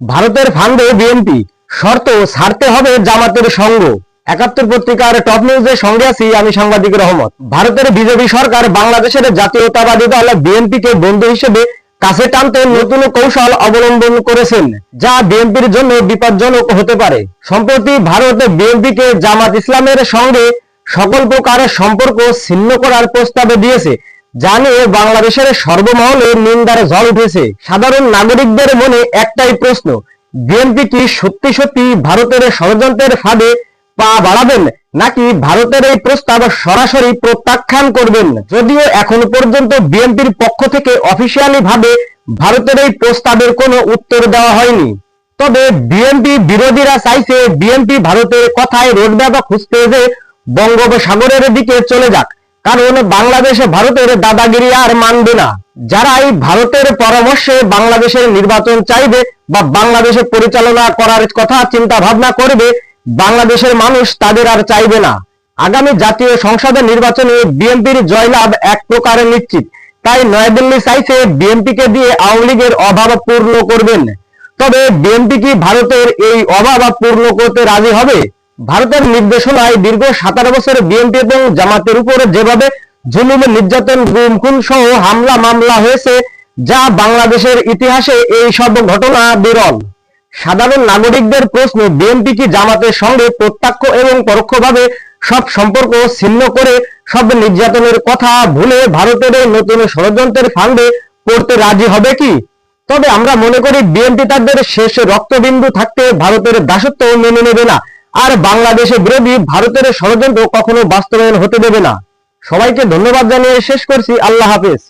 ভারতের ফান্ডে বিএনপি শর্ত ছাড়তে হবে জামাতের সঙ্গ। একাত্তর পত্রিকার টপ নিউজের সঙ্গে আছি আমি সাংবাদিক রহমত। ভারতের বিজেপি সরকার বাংলাদেশের জাতীয়তাবাদী দল বিএনপিকে বন্ধু হিসেবে কাছে টানতে নতুন কৌশল অবলম্বন করেছেন, যা বিএনপির জন্য বিপজ্জনক হতে পারে। সম্প্রতি ভারত বিএনপিকে জামাত ইসলামের সঙ্গে সকল প্রকার সম্পর্ক ছিন্ন করার প্রস্তাবে দিয়েছে। নিয়ে বাংলাদেশের সর্বমহলে নিন্দার ঝড় উঠেছে। সাধারণ নাগরিকদের মনে একটাই প্রশ্ন, বিএনপি কি সত্যি সত্যি ভারতের ষড়যন্ত্রের ফাঁদে পা বাড়াবেন, নাকি ভারতের এই প্রস্তাব সরাসরি প্রত্যাখ্যান করবেন? যদিও এখন পর্যন্ত বিএনপির পক্ষ থেকে অফিসিয়ালি ভাবে ভারতের এই প্রস্তাবের কোনো উত্তর দেওয়া হয়নি। তবে বিএনপি বিরোধীরা চাইছে বিএনপি ভারতের কথায় রোডম্যাপ খুঁজতে যে বঙ্গোপসাগরের দিকে চলে যাক। কারণ বাংলাদেশে ভারতের দাদাগিরি আর মানবে না। যারা এই ভারতের পরামর্শে বাংলাদেশের নির্বাচন চাইবে বা বাংলাদেশে পরিচালনা করার কথা চিন্তা ভাবনা করবে, বাংলাদেশের মানুষ তাদের আর চাইবে না। আগামী জাতীয় সংসদের নির্বাচনে বিএনপির জয়লাভ এক প্রকারে নিশ্চিত। তাই নয়াদিল্লি চাইছে বিএনপিকে দিয়ে আওয়ামী লীগের অভাব পূর্ণ করবেন। তবে বিএনপি কি ভারতের এই অভাব পূর্ণ করতে রাজি হবে? ভারতের নির্দেশনায় দীর্ঘ সাতারো বছর বিএনপি এবং জামাতের উপর যেভাবে জুলুম, নির্যাতন গুম খুন সহ হামলা, মামলা হয়েছে, যা বাংলাদেশের ইতিহাসে এই সব ঘটনা বিরল। সাধারণ নাগরিকদের প্রশ্ন বিএনপি কি জামাতের সঙ্গে প্রত্যক্ষ এবং পরোক্ষভাবে সব সম্পর্ক ছিন্ন করে সব নির্যাতনের কথা ভুলে ভারতের নতুন ষড়যন্ত্রের ফান্ডে পড়তে রাজি হবে কি? তবে আমরা মনে করি বিএনপি তাদের শেষ রক্তবিন্দু থাকতে ভারতের দাসত্ব মেনে নেবে না। আর বাংলাদেশে বিরোধী ভারতের ষড়যন্ত্র কখনো বাস্তবায়ন হতে দেবে না। সবাইকে ধন্যবাদ জানিয়ে শেষ করছি। আল্লাহ হাফেজ।